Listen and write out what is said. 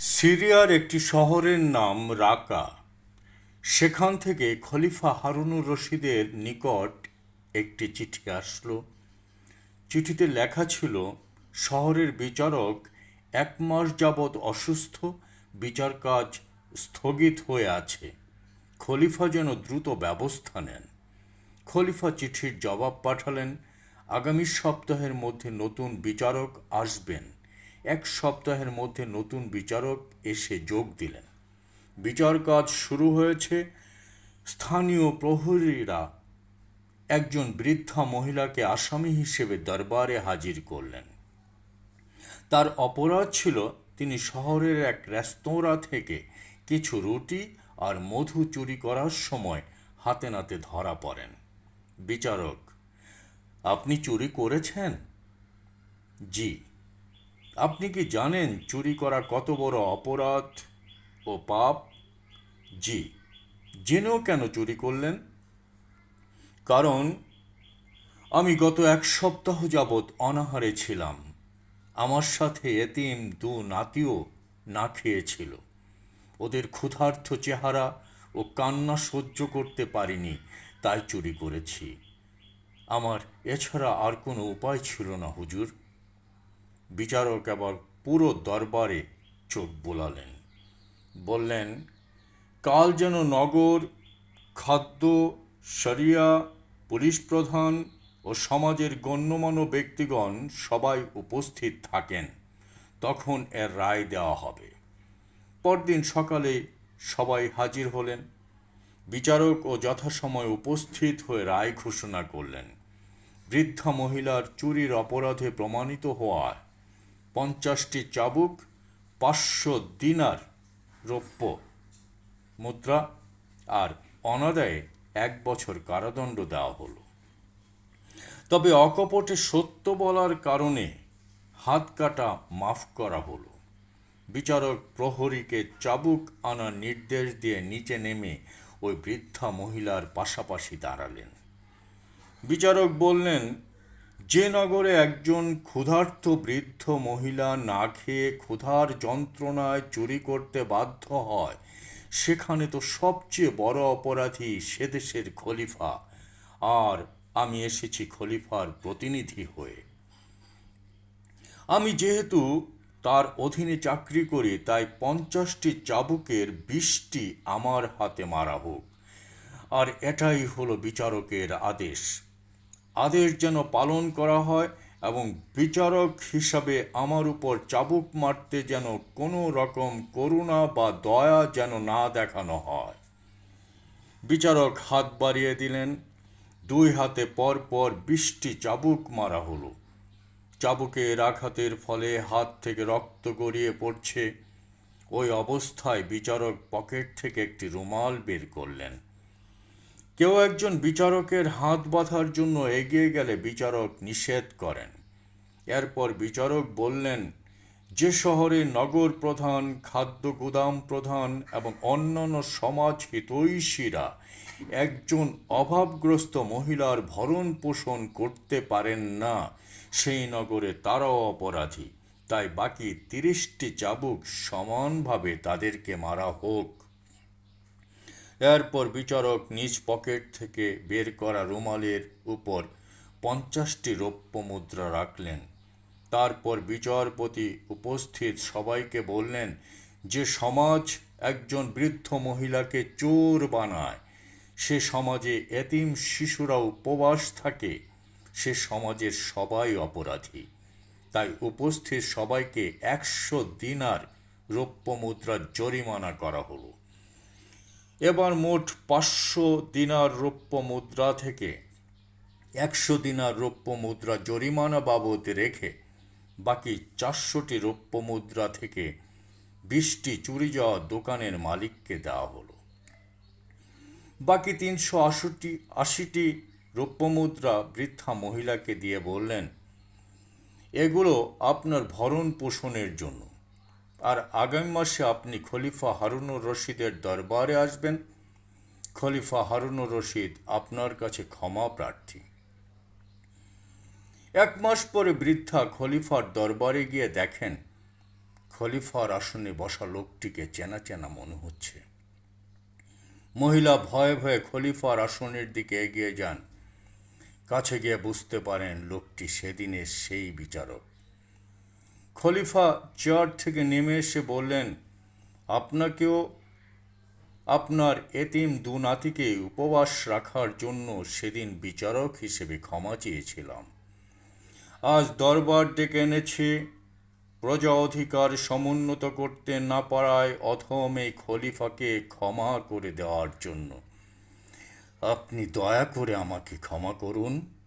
সিরিয়ার একটি শহরের নাম রাকা। সেখান থেকে খলিফা হারুনুর রশিদের নিকট একটি চিঠি আসলো। চিঠিতে লেখা ছিল, শহরের বিচারক এক মাস যাবৎ অসুস্থ, বিচার কাজ স্থগিত হয়ে আছে। খলিফা যেন দ্রুত ব্যবস্থা নেন। খলিফা চিঠির জবাব পাঠালেন, আগামী সপ্তাহের মধ্যে নতুন বিচারক আসবেন। এক সপ্তাহের মধ্যে নতুন বিচারক এসে যোগ দিলেন। বিচার কাজ শুরু হয়েছে। স্থানীয় প্রহরীরা একজন বৃদ্ধা মহিলাকে আসামি হিসেবে দরবারে হাজির করলেন। তার অপরাধ ছিল, তিনি শহরের এক রেস্তোরাঁ থেকে কিছু রুটি আর মধু চুরি করার সময় হাতে নাতে ধরা পড়েন। বিচারক, আপনি চুরি করেছেন? জি। আপনি কি জানেন চুরি করা কত বড় অপরাধ? ও পাপ? জি। জেনেও কেন চুরি করলেন? কারণ, আমি গত এক সপ্তাহ যাবৎ অনাহারে ছিলাম। আমার সাথে এতিম দু নাতিও না খেয়েছিল। ওদের ক্ষুধার্থ চেহারা ও কান্না সহ্য করতে পারিনি, তাই চুরি করেছি। আমার এছাড়া আর কোনো উপায় ছিল না, হুজুর। বিচারক আবার পুরো দরবারে চোখ বোলালেন। বললেন, কাল যেন নগর, খাদ্য, শরিয়া, পুলিশ প্রধান ও সমাজের গণ্যমান্য ব্যক্তিগণ সবাই উপস্থিত থাকেন। তখন এর রায় দেওয়া হবে। পরদিন সকালে সবাই হাজির হলেন। বিচারক ও যথাসময় উপস্থিত হয়ে রায় ঘোষণা করলেন। বৃদ্ধা মহিলার চুরির অপরাধে প্রমাণিত হওয়ায় পঞ্চাশটি চাবুক, পাঁচশো দিনার রৌপ্য মুদ্রা আর অনাদায়ে এক বছর কারাদণ্ড দেওয়া হলো। তবে অকপটে সত্য বলার কারণে হাত কাটা মাফ করা হলো। বিচারক প্রহরীকে চাবুক আনার নির্দেশ দিয়ে নিচে নেমে ওই বৃদ্ধা মহিলার পাশাপাশি দাঁড়ালেন। বিচারক বললেন যে নগরে একজন ক্ষুধার্ত বৃদ্ধ মহিলা না খেয়ে ক্ষুধার যন্ত্রণায় চুরি করতে বাধ্য হয়, সেখানে তো সবচেয়ে বড় অপরাধী সে দেশের খলিফা। আর আমি এসেছি খলিফার প্রতিনিধি হয়ে। আমি যেহেতু তার অধীনে চাকরি করি, তাই পঞ্চাশটি চাবুকের বিশটি আমার হাতে মারা হোক। আর এটাই হলো বিচারকের আদেশ। আদেশ যেন পালন করা হয় এবং বিচারক হিসাবে আমার উপর চাবুক মারতে যেন কোনো রকম করুণা বা দয়া যেন না দেখানো হয়। বিচারক হাত বাড়িয়ে দিলেন। দুই হাতে পরপর পর বিশটি চাবুক মারা হলো। চাবুকের আঘাতের ফলে হাত থেকে রক্ত গড়িয়ে পড়ছে। ওই অবস্থায় বিচারক পকেট থেকে একটি রুমাল বের করলেন। কেউ একজন বিচারকের হাত বাঁধার জন্য এগিয়ে গেলে বিচারক নিষেধ করেন। এরপর বিচারক বললেন, যে শহরে নগর প্রধান, খাদ্য গুদাম প্রধান এবং অন্যান্য সমাজ হিতৈষীরা একজন অভাবগ্রস্ত মহিলার ভরণ পোষণ করতে পারেন না, সেই নগরে তারাও অপরাধী। তাই বাকি তিরিশটি চাবুক সমানভাবে তাদেরকে মারা হোক। এরপর বিচারক নিজ পকেট থেকে বের করা রুমালের উপর পঞ্চাশটি রৌপ্য মুদ্রা রাখলেন। তারপর বিচারপতি উপস্থিত সবাইকে বললেন যে, সমাজ একজন বৃদ্ধ মহিলাকে চোর বানায়। সে সমাজে এতিম শিশুরা উপবাস থাকে। সে সমাজের সবাই অপরাধী। তাই উপস্থিত সবাইকে একশো দিনার রৌপ্য মুদ্রার জরিমানা করা হলো। এবার মোট পাঁচশো দিনার রৌপ্য মুদ্রা থেকে একশো দিনার রৌপ্য মুদ্রা জরিমানা বাবদ রেখে বাকি চারশোটি রৌপ্য মুদ্রা থেকে বিশটি চুরি যাওয়া দোকানের মালিককে দেওয়া হলো। বাকি তিনশো আশিটি আশিটি রৌপ্য মুদ্রা বৃদ্ধা মহিলাকে দিয়ে বললেন, এগুলো আপনার ভরণ পোষণের জন্য। আর আগামী মাসে আপনি খলিফা হারুনুর রশিদের দরবারে আসবেন। খলিফা হারুনুর রশিদ আপনার কাছে ক্ষমা প্রার্থী। এক মাস পরে বৃদ্ধা খলিফার দরবারে গিয়ে দেখেন, খলিফার আসনে বসা লোকটিকে চেনা চেনা মনে হচ্ছে। মহিলা ভয়ে ভয়ে খলিফার আসনের দিকে এগিয়ে যান। কাছে গিয়ে বুঝতে পারেন লোকটি সেদিনের সেই বিচারক। খলিফা চেয়ার থেকে নেমে এসে বললেন, আপনাকেও আপনার এতিম দু নাতিকে উপবাস রাখার জন্য সেদিন বিচারক হিসেবে ক্ষমা চেয়েছিলাম। আজ দরবার ডেকে এনেছে। প্রজা অধিকার সমুন্নত করতে না পারায় অথম এই খলিফাকে ক্ষমা করে দেওয়ার জন্য। আপনি দয়া করে আমাকে ক্ষমা করুন।